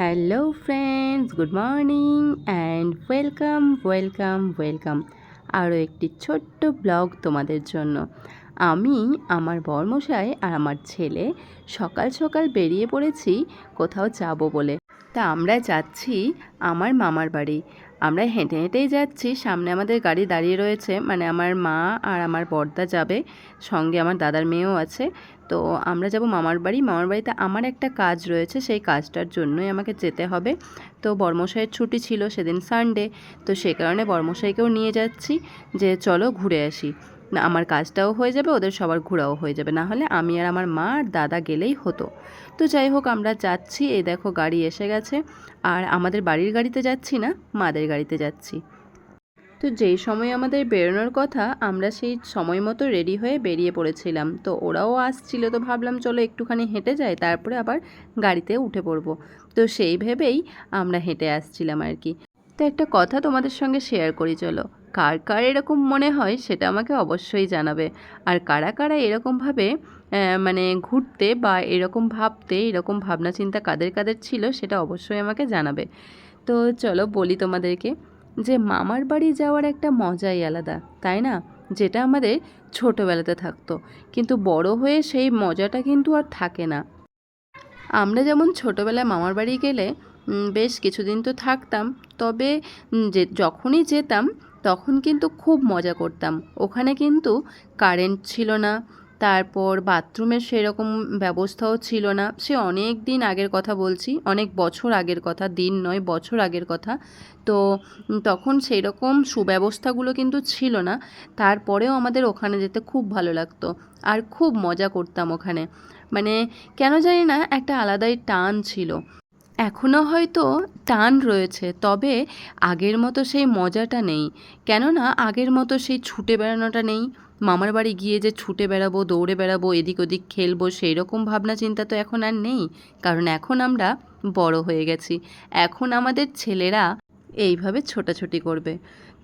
Hello friends good morning and welcome welcome welcome আরও একটি ছোট্ট ব্লগ তোমাদের জন্য। আমি, আমার বর্মশাই আর আমার ছেলে সকাল সকাল বেরিয়ে পড়েছি কোথাও যাব বলে। তা আমরা যাচ্ছি আমার মামার বাড়ি। আমরা হেঁটে হেঁটেই যাচ্ছি, সামনে আমাদের গাড়ি দাঁড়িয়ে রয়েছে মানে আমার মা আর আমার বর্দা যাবে, সঙ্গে আমার দাদার মেয়েও আছে। তো আমরা যাব মামার বাড়ি। মামার বাড়িতে আমার একটা কাজ রয়েছে, সেই কাজটার জন্যই আমাকে যেতে হবে। তো বর্মশাইয়ের ছুটি ছিল সেদিন সানডে, তো সে কারণে বর্মশাইকেও নিয়ে যাচ্ছি, যে চলো ঘুরে আসি। আমার কাজটাও হয়ে যাবে, ওদের সবার ঘোরাও হয়ে যাবে। না হলে আমি আর আমার মা আর দাদা গেলেই হতো। তো যাই হোক, আমরা যাচ্ছি, এই দেখো গাড়ি এসে গেছে। আর আমাদের বাড়ির গাড়িতে যাচ্ছি না, মাদের গাড়িতে যাচ্ছি। তো যেই সময় আমাদের বেরোনোর কথা, আমরা সেই সময় মতো রেডি হয়ে বেরিয়ে পড়েছিলাম। তো ওরাও আসছিল, তো ভাবলাম চলো একটুখানি হেঁটে যাই, তারপরে আবার গাড়িতে উঠে পড়ব। তো সেই ভেবেই আমরা হেঁটে আসছিলাম আর কি। তো একটা কথা তোমাদের সঙ্গে শেয়ার করি, চলো। কার কার এরকম মনে হয় সেটা আমাকে অবশ্যই জানাবে। আর কারা কারা এরকমভাবে মানে ঘুরতে বা এরকম ভাবতে, এরকম ভাবনা চিন্তা কাদের কাদের ছিল সেটা অবশ্যই আমাকে জানাবে। তো চলো বলি তোমাদেরকে যে মামার বাড়ি যাওয়ার একটা মজাই আলাদা, তাই না? যেটা আমাদের ছোটোবেলাতে থাকতো। কিন্তু বড় হয়ে সেই মজাটা কিন্তু আর থাকে না। আমরা যেমন ছোটোবেলায় মামার বাড়ি গেলে বেশ কিছুদিন তো থাকতাম, তবে যে, যখনই যেতাম তখন কিন্তু খুব মজা করতাম। ওখানে কিন্তু কারেন্ট ছিল না, তারপর বাথরুমের সেরকম ব্যবস্থাও ছিল না। সে অনেক দিন আগের কথা বলছি, অনেক বছর আগের কথা, দিন নয়, বছর আগের কথা। তো তখন সেই রকম সুব্যবস্থাগুলো কিন্তু ছিল না, তারপরেও আমাদের ওখানে যেতে খুব ভালো লাগতো আর খুব মজা করতাম ওখানে। মানে কেন জানি না, একটা আলাদাই টান ছিল। এখনও হয়তো টান রয়েছে, তবে আগের মতো সেই মজাটা নেই। কেননা আগের মতো সেই ছুটে বেড়ানোটা নেই। মামার বাড়ি গিয়ে যে ছুটে বেড়াবো, দৌড়ে বেড়াবো, এদিক ওদিক খেলব সেই রকম ভাবনা চিন্তা তো এখন আর নেই। কারণ এখন আমরা বড় হয়ে গেছি। এখন আমাদের ছেলেরা এইভাবে ছোটাছুটি করবে।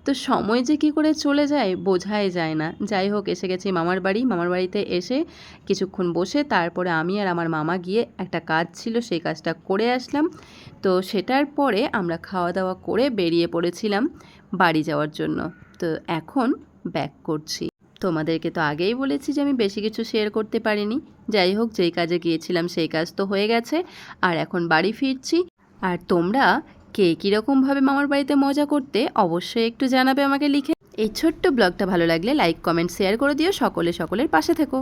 তো সময় যে কী করে চলে যায় বোঝাই যায় না। যাই হোক, এসে গেছি মামার বাড়ি। মামার বাড়িতে এসে কিছুক্ষণ বসে তারপরে আমি আর আমার মামা গিয়ে একটা কাজ ছিল, সেই কাজটা করে আসলাম। তো সেটার পরে আমরা খাওয়া দাওয়া করে বেরিয়ে পড়েছিলাম বাড়ি যাওয়ার জন্য। তো এখন ব্যাক করছি। তোমাদেরকে তো আগেই বলেছি যে আমি বেশি কিছু শেয়ার করতে পারিনি। যাই হোক, যেই কাজে গিয়েছিলাম সেই কাজ তো হয়ে গেছে। আর এখন বাড়ি ফিরছি। আর তোমরা কে কীরকমভাবে মামার বাড়িতে মজা করতে, অবশ্যই একটু জানাবে আমাকে লিখে। এই ছোট্ট ব্লগটা ভালো লাগলে লাইক, কমেন্ট, শেয়ার করে দিও। সকলে সকলের পাশে থেকো।